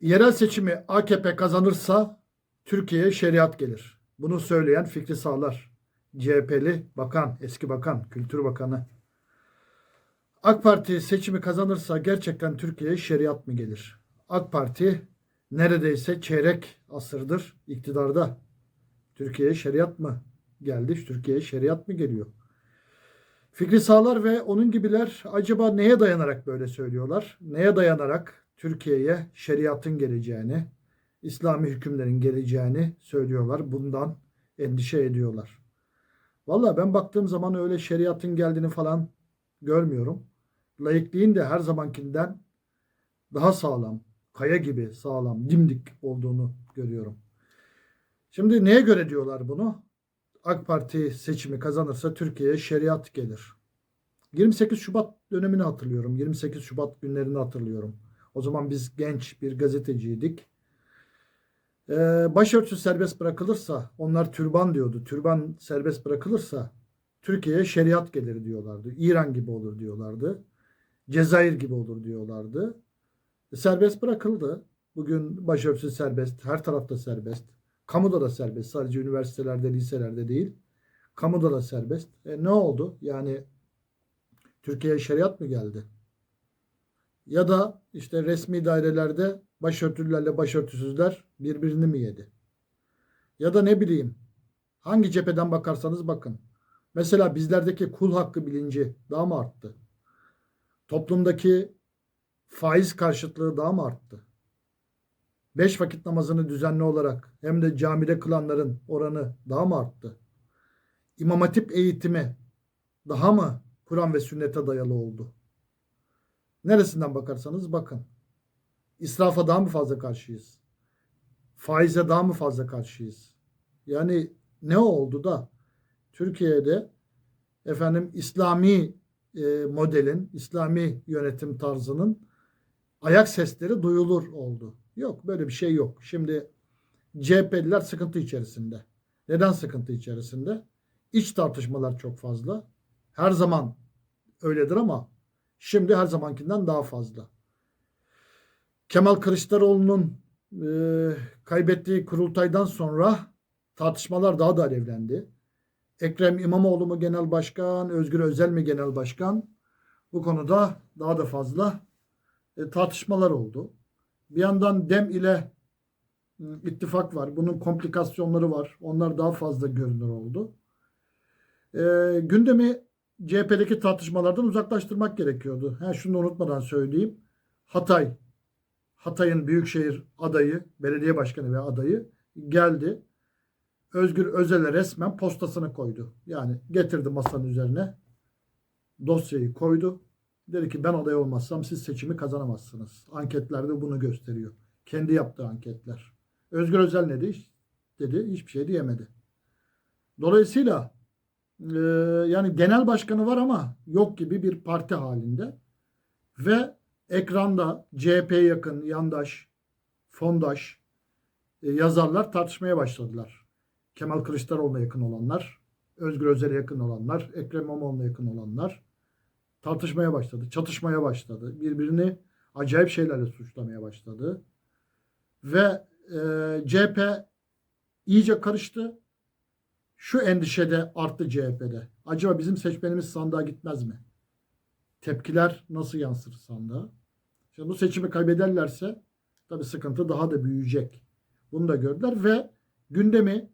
Yerel seçimi AKP kazanırsa Türkiye'ye şeriat gelir. Bunu söyleyen Fikri Sağlar. CHP'li bakan, eski bakan, kültür bakanı. AK Parti seçimi kazanırsa gerçekten Türkiye'ye şeriat mı gelir? AK Parti neredeyse çeyrek asırdır iktidarda. Türkiye'ye şeriat mı geldi? Türkiye'ye şeriat mı geliyor? Fikri Sağlar ve onun gibiler acaba neye dayanarak böyle söylüyorlar? Neye dayanarak Türkiye'ye şeriatın geleceğini, İslami hükümlerin geleceğini söylüyorlar. Bundan endişe ediyorlar. Valla ben baktığım zaman öyle şeriatın geldiğini falan görmüyorum. Laikliğin de her zamankinden daha sağlam, kaya gibi sağlam, dimdik olduğunu görüyorum. Şimdi neye göre diyorlar bunu? AK Parti seçimi kazanırsa Türkiye'ye şeriat gelir. 28 Şubat dönemini hatırlıyorum. 28 Şubat günlerini hatırlıyorum. O zaman biz genç bir gazeteciydik. Ee, başörtüsü serbest bırakılırsa, onlar türban diyordu. Türban serbest bırakılırsa Türkiye'ye şeriat gelir diyorlardı. İran gibi olur diyorlardı. Cezayir gibi olur diyorlardı. E, serbest bırakıldı. Bugün başörtüsü serbest, her tarafta serbest. Kamuda da serbest. Sadece üniversitelerde, liselerde değil. Kamuda da serbest. E, ne oldu? Yani Türkiye'ye şeriat mı geldi? Ya da işte resmi dairelerde başörtülülerle başörtüsüzler birbirini mi yedi? Ya da ne bileyim hangi cepheden bakarsanız bakın. Mesela bizlerdeki kul hakkı bilinci daha mı arttı? Toplumdaki faiz karşıtlığı daha mı arttı? Beş vakit namazını düzenli olarak hem de camide kılanların oranı daha mı arttı? İmam Hatip eğitimi daha mı Kur'an ve sünnete dayalı oldu? Neresinden bakarsanız bakın. İsrafa daha mı fazla karşıyız? Faize daha mı fazla karşıyız? Yani ne oldu da Türkiye'de efendim İslami e, modelin, İslami yönetim tarzının ayak sesleri duyulur oldu. Yok böyle bir şey yok. Şimdi CHP'liler sıkıntı içerisinde. Neden sıkıntı içerisinde? İç tartışmalar çok fazla. Her zaman öyledir ama şimdi her zamankinden daha fazla. Kemal Kılıçdaroğlu'nun e, kaybettiği kurultaydan sonra tartışmalar daha da alevlendi. Ekrem İmamoğlu mu genel başkan, Özgür Özel mi genel başkan? Bu konuda daha da fazla e, tartışmalar oldu. Bir yandan DEM ile e, ittifak var. Bunun komplikasyonları var. Onlar daha fazla görünür oldu. E, gündemi CHP'deki tartışmalardan uzaklaştırmak gerekiyordu. Ha, şunu da unutmadan söyleyeyim. Hatay, Hatay'ın büyükşehir adayı, belediye başkanı ve adayı geldi. Özgür Özel'e resmen postasını koydu. Yani getirdi masanın üzerine dosyayı koydu. Dedi ki ben aday olmazsam siz seçimi kazanamazsınız. Anketlerde bunu gösteriyor. Kendi yaptığı anketler. Özgür Özel ne dedi? Dedi hiçbir şey diyemedi. Dolayısıyla e, yani genel başkanı var ama yok gibi bir parti halinde ve ekranda CHP'ye yakın yandaş, fondaş e, yazarlar tartışmaya başladılar. Kemal Kılıçdaroğlu'na yakın olanlar, Özgür Özel'e yakın olanlar, Ekrem İmamoğlu'na yakın olanlar tartışmaya başladı, çatışmaya başladı. Birbirini acayip şeylerle suçlamaya başladı. Ve e, CHP iyice karıştı. Şu endişede arttı CHP'de. Acaba bizim seçmenimiz sandığa gitmez mi? Tepkiler nasıl yansır sandığa? Şimdi bu seçimi kaybederlerse tabii sıkıntı daha da büyüyecek. Bunu da gördüler ve gündemi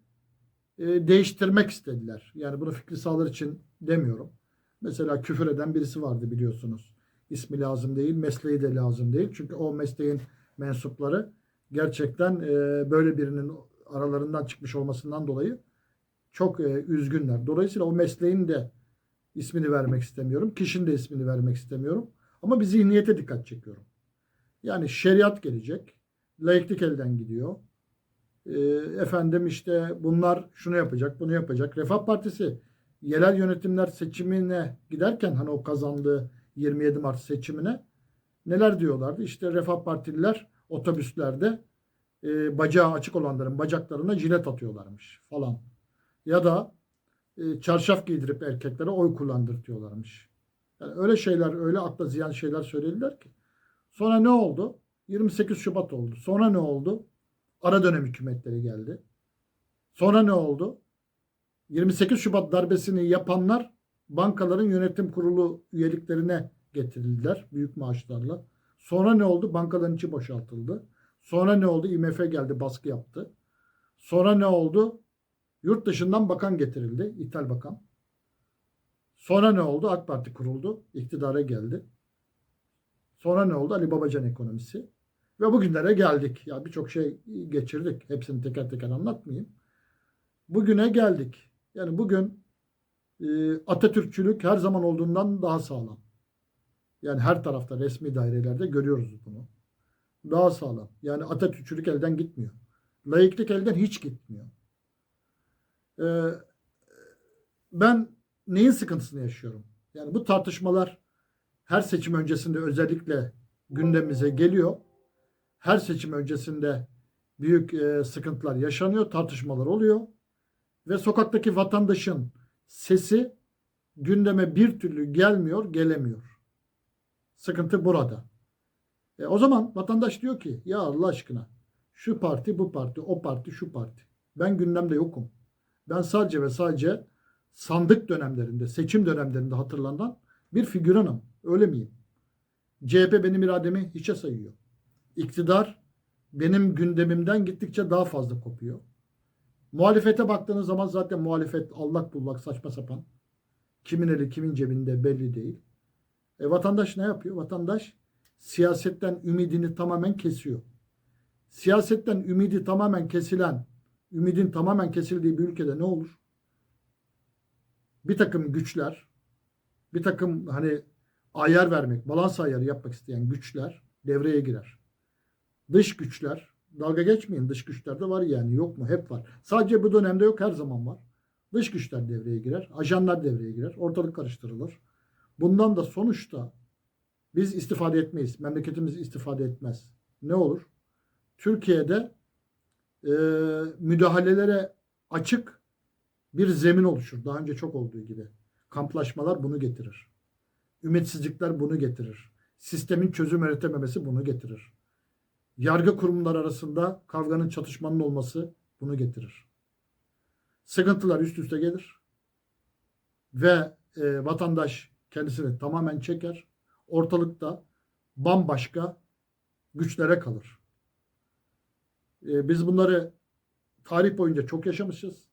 e, değiştirmek istediler. Yani bunu Fikri Sağlar için demiyorum. Mesela küfür eden birisi vardı biliyorsunuz. İsmi lazım değil, mesleği de lazım değil. Çünkü o mesleğin mensupları gerçekten e, böyle birinin aralarından çıkmış olmasından dolayı çok e, üzgünler. Dolayısıyla o mesleğin de ismini vermek istemiyorum. Kişinin de ismini vermek istemiyorum. Ama bir zihniyete dikkat çekiyorum. Yani şeriat gelecek. Laiklik elden gidiyor. E, efendim işte bunlar şunu yapacak, bunu yapacak. Refah Partisi yerel yönetimler seçimine giderken hani o kazandığı 27 Mart seçimine neler diyorlardı? İşte Refah Partililer otobüslerde e, bacağı açık olanların bacaklarına jilet atıyorlarmış falan. Ya da e, çarşaf giydirip erkeklere oy kullandırtıyorlarmış. Yani öyle şeyler, öyle akla ziyan şeyler söylediler ki. Sonra ne oldu? 28 Şubat oldu. Sonra ne oldu? Ara dönem hükümetleri geldi. Sonra ne oldu? 28 Şubat darbesini yapanlar bankaların yönetim kurulu üyeliklerine getirildiler büyük maaşlarla. Sonra ne oldu? Bankaların içi boşaltıldı. Sonra ne oldu? IMF geldi baskı yaptı. Sonra ne oldu? Yurt dışından bakan getirildi. İthal bakan. Sonra ne oldu? AK Parti kuruldu. iktidara geldi. Sonra ne oldu? Ali Babacan ekonomisi. Ve bugünlere geldik. Ya birçok şey geçirdik. Hepsini teker teker anlatmayayım. Bugüne geldik. Yani bugün e, Atatürkçülük her zaman olduğundan daha sağlam. Yani her tarafta resmi dairelerde görüyoruz bunu. Daha sağlam. Yani Atatürkçülük elden gitmiyor. Laiklik elden hiç gitmiyor. Ee, ben neyin sıkıntısını yaşıyorum? Yani bu tartışmalar her seçim öncesinde özellikle gündemimize geliyor. Her seçim öncesinde büyük e, sıkıntılar yaşanıyor, tartışmalar oluyor ve sokaktaki vatandaşın sesi gündeme bir türlü gelmiyor, gelemiyor. Sıkıntı burada. E, o zaman vatandaş diyor ki ya Allah aşkına şu parti bu parti o parti şu parti. Ben gündemde yokum. Ben sadece ve sadece sandık dönemlerinde, seçim dönemlerinde hatırlanan bir figüranım. Öyle miyim? CHP benim irademi hiçe sayıyor. İktidar benim gündemimden gittikçe daha fazla kopuyor. Muhalefete baktığınız zaman zaten muhalefet allak bullak saçma sapan. Kimin eli kimin cebinde belli değil. E, vatandaş ne yapıyor? Vatandaş siyasetten ümidini tamamen kesiyor. Siyasetten ümidi tamamen kesilen, ümidin tamamen kesildiği bir ülkede ne olur? Bir takım güçler, bir takım hani ayar vermek, balans ayarı yapmak isteyen güçler devreye girer. Dış güçler, dalga geçmeyin dış güçler de var yani yok mu? Hep var. Sadece bu dönemde yok her zaman var. Dış güçler devreye girer, ajanlar devreye girer, ortalık karıştırılır. Bundan da sonuçta biz istifade etmeyiz. Memleketimiz istifade etmez. Ne olur? Türkiye'de e, müdahalelere açık bir zemin oluşur. Daha önce çok olduğu gibi. Kamplaşmalar bunu getirir. Ümitsizlikler bunu getirir. Sistemin çözüm üretememesi bunu getirir. Yargı kurumları arasında kavganın, çatışmanın olması bunu getirir. Sıkıntılar üst üste gelir ve e, vatandaş kendisini tamamen çeker. Ortalıkta bambaşka güçlere kalır. E, biz bunları tarih boyunca çok yaşamışız.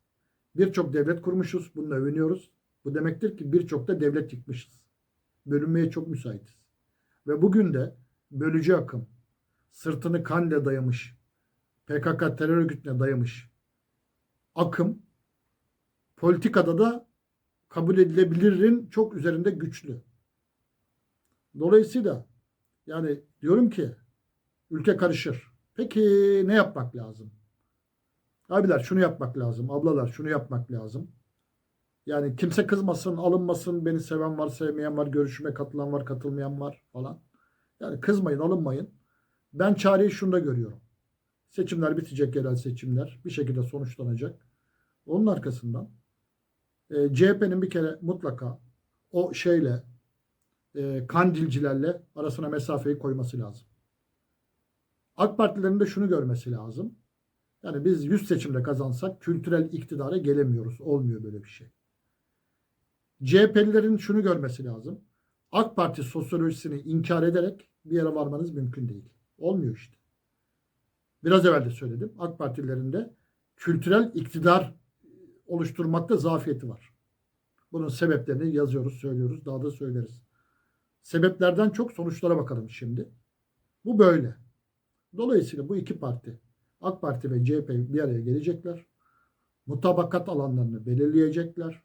Birçok devlet kurmuşuz. Bununla övünüyoruz. Bu demektir ki birçok da devlet yıkmışız. Bölünmeye çok müsaitiz. Ve bugün de bölücü akım, sırtını kanla dayamış, PKK terör örgütüne dayamış akım politikada da kabul edilebilirin çok üzerinde güçlü. Dolayısıyla yani diyorum ki ülke karışır. Peki ne yapmak lazım? Abiler şunu yapmak lazım. Ablalar şunu yapmak lazım. Yani kimse kızmasın, alınmasın. Beni seven var, sevmeyen var, görüşüme katılan var, katılmayan var falan. Yani kızmayın, alınmayın. Ben çareyi şunda görüyorum. Seçimler bitecek, yerel seçimler. Bir şekilde sonuçlanacak. Onun arkasından e, CHP'nin bir kere mutlaka o şeyle e, kandilcilerle arasına mesafeyi koyması lazım. AK Partilerin de şunu görmesi lazım. Yani biz 100 seçimde kazansak kültürel iktidara gelemiyoruz. Olmuyor böyle bir şey. CHP'lilerin şunu görmesi lazım. AK Parti sosyolojisini inkar ederek bir yere varmanız mümkün değil. Olmuyor işte. Biraz evvel de söyledim. AK Partilerin de kültürel iktidar oluşturmakta zafiyeti var. Bunun sebeplerini yazıyoruz, söylüyoruz, daha da söyleriz. Sebeplerden çok sonuçlara bakalım şimdi. Bu böyle. Dolayısıyla bu iki parti, AK Parti ve CHP bir araya gelecekler. Mutabakat alanlarını belirleyecekler.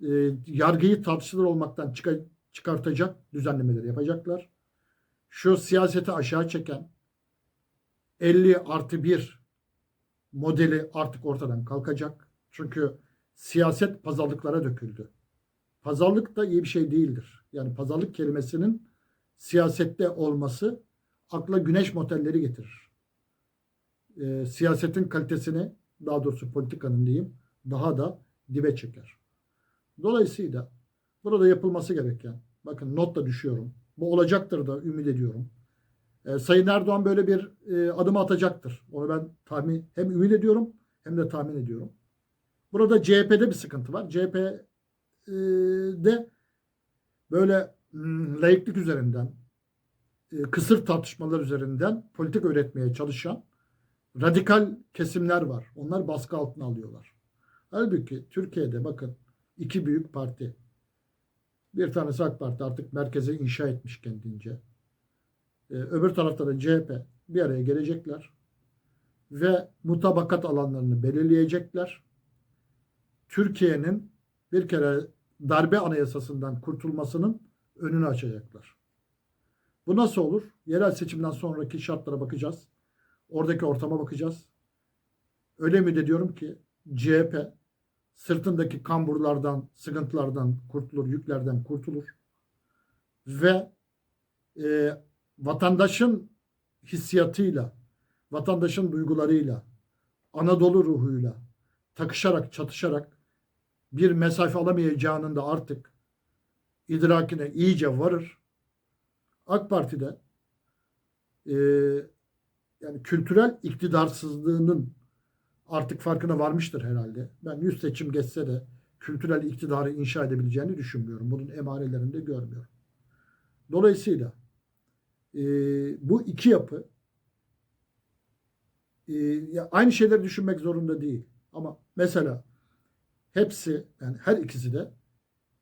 E, yargıyı tartışılır olmaktan çıkar, çıkartacak düzenlemeleri yapacaklar. Şu siyaseti aşağı çeken 50 artı 1 modeli artık ortadan kalkacak. Çünkü siyaset pazarlıklara döküldü. Pazarlık da iyi bir şey değildir. Yani pazarlık kelimesinin siyasette olması akla güneş motelleri getirir. E, siyasetin kalitesini daha doğrusu politikanın diyeyim daha da dibe çeker. Dolayısıyla burada yapılması gereken bakın not da düşüyorum. Bu olacaktır da ümit ediyorum. E, Sayın Erdoğan böyle bir e, adım atacaktır. Onu ben tahmin hem ümit ediyorum hem de tahmin ediyorum. Burada CHP'de bir sıkıntı var. CHP'de böyle hmm, laiklik üzerinden, e, kısır tartışmalar üzerinden politik öğretmeye çalışan radikal kesimler var. Onlar baskı altına alıyorlar. Halbuki Türkiye'de bakın iki büyük parti. Bir tanesi AK Parti artık merkeze inşa etmiş kendince. Ee, öbür tarafta da CHP bir araya gelecekler ve mutabakat alanlarını belirleyecekler. Türkiye'nin bir kere darbe anayasasından kurtulmasının önünü açacaklar. Bu nasıl olur? Yerel seçimden sonraki şartlara bakacağız. Oradaki ortama bakacağız. Öyle mi de diyorum ki CHP sırtındaki kamburlardan, sıkıntılardan kurtulur, yüklerden kurtulur. Ve e, vatandaşın hissiyatıyla, vatandaşın duygularıyla, Anadolu ruhuyla takışarak, çatışarak bir mesafe alamayacağının da artık idrakine iyice varır. AK Parti'de e, yani kültürel iktidarsızlığının artık farkına varmıştır herhalde. Ben yüz seçim geçse de kültürel iktidarı inşa edebileceğini düşünmüyorum. Bunun emarelerini de görmüyorum. Dolayısıyla e, bu iki yapı e, aynı şeyleri düşünmek zorunda değil. Ama mesela hepsi yani her ikisi de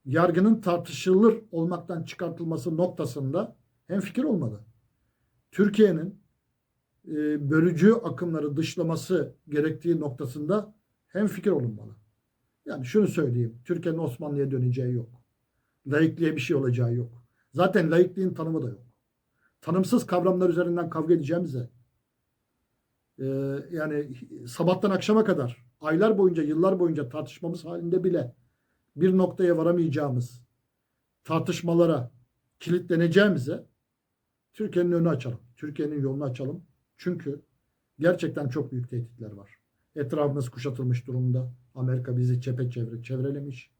yargının tartışılır olmaktan çıkartılması noktasında hem fikir olmalı. Türkiye'nin e, bölücü akımları dışlaması gerektiği noktasında hem fikir olunmalı. Yani şunu söyleyeyim. Türkiye'nin Osmanlı'ya döneceği yok. Laikliğe bir şey olacağı yok. Zaten laikliğin tanımı da yok. Tanımsız kavramlar üzerinden kavga edeceğimize e, yani sabahtan akşama kadar aylar boyunca, yıllar boyunca tartışmamız halinde bile bir noktaya varamayacağımız tartışmalara kilitleneceğimize Türkiye'nin önünü açalım. Türkiye'nin yolunu açalım. Çünkü gerçekten çok büyük tehditler var. Etrafımız kuşatılmış durumda. Amerika bizi çepeçevre çevrelemiş.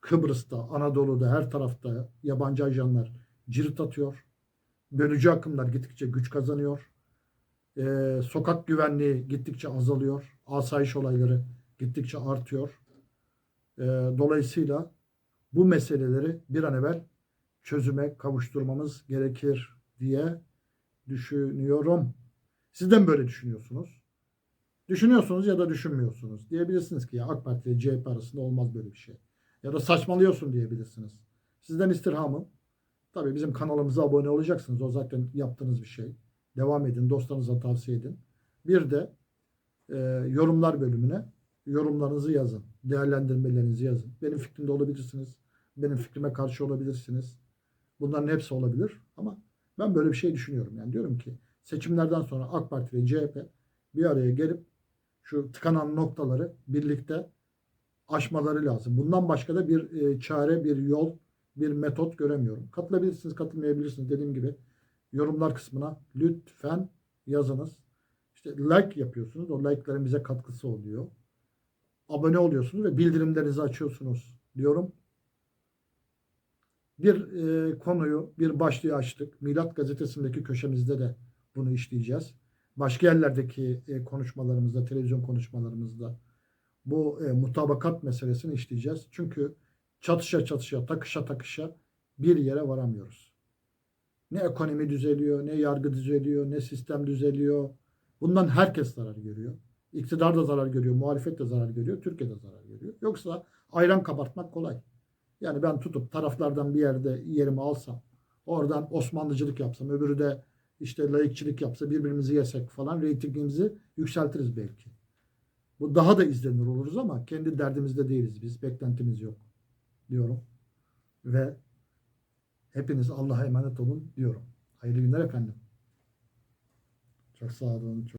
Kıbrıs'ta, Anadolu'da her tarafta yabancı ajanlar cirit atıyor. Bölücü akımlar gittikçe güç kazanıyor. Ee, sokak güvenliği gittikçe azalıyor. Asayiş olayları gittikçe artıyor. Ee, dolayısıyla bu meseleleri bir an evvel çözüme kavuşturmamız gerekir diye düşünüyorum. Siz de mi böyle düşünüyorsunuz? Düşünüyorsunuz ya da düşünmüyorsunuz. Diyebilirsiniz ki ya AK Parti ile CHP arasında olmaz böyle bir şey. Ya da saçmalıyorsun diyebilirsiniz. Sizden istirhamım. Tabii bizim kanalımıza abone olacaksınız. O zaten yaptığınız bir şey. Devam edin. Dostlarınıza tavsiye edin. Bir de e, yorumlar bölümüne yorumlarınızı yazın. Değerlendirmelerinizi yazın. Benim fikrimde olabilirsiniz. Benim fikrime karşı olabilirsiniz. Bunların hepsi olabilir. Ama ben böyle bir şey düşünüyorum. Yani diyorum ki seçimlerden sonra AK Parti ve CHP bir araya gelip şu tıkanan noktaları birlikte aşmaları lazım. Bundan başka da bir e, çare, bir yol, bir metot göremiyorum. Katılabilirsiniz, katılmayabilirsiniz. Dediğim gibi yorumlar kısmına lütfen yazınız. İşte like yapıyorsunuz. O like'ların bize katkısı oluyor. Abone oluyorsunuz ve bildirimlerinizi açıyorsunuz diyorum. Bir e, konuyu, bir başlığı açtık. Milat gazetesindeki köşemizde de bunu işleyeceğiz. Başka yerlerdeki e, konuşmalarımızda, televizyon konuşmalarımızda bu e, mutabakat meselesini işleyeceğiz. Çünkü çatışa çatışa, takışa takışa bir yere varamıyoruz. Ne ekonomi düzeliyor, ne yargı düzeliyor, ne sistem düzeliyor. Bundan herkes zarar görüyor. İktidar da zarar görüyor, muhalefet de zarar görüyor, Türkiye de zarar görüyor. Yoksa ayran kabartmak kolay. Yani ben tutup taraflardan bir yerde yerimi alsam, oradan Osmanlıcılık yapsam, öbürü de işte laikçilik yapsa birbirimizi yesek falan reytingimizi yükseltiriz belki. Bu daha da izlenir oluruz ama kendi derdimizde değiliz biz. Beklentimiz yok diyorum. Ve hepiniz Allah'a emanet olun diyorum. Hayırlı günler efendim. Çok sağ olun. Çok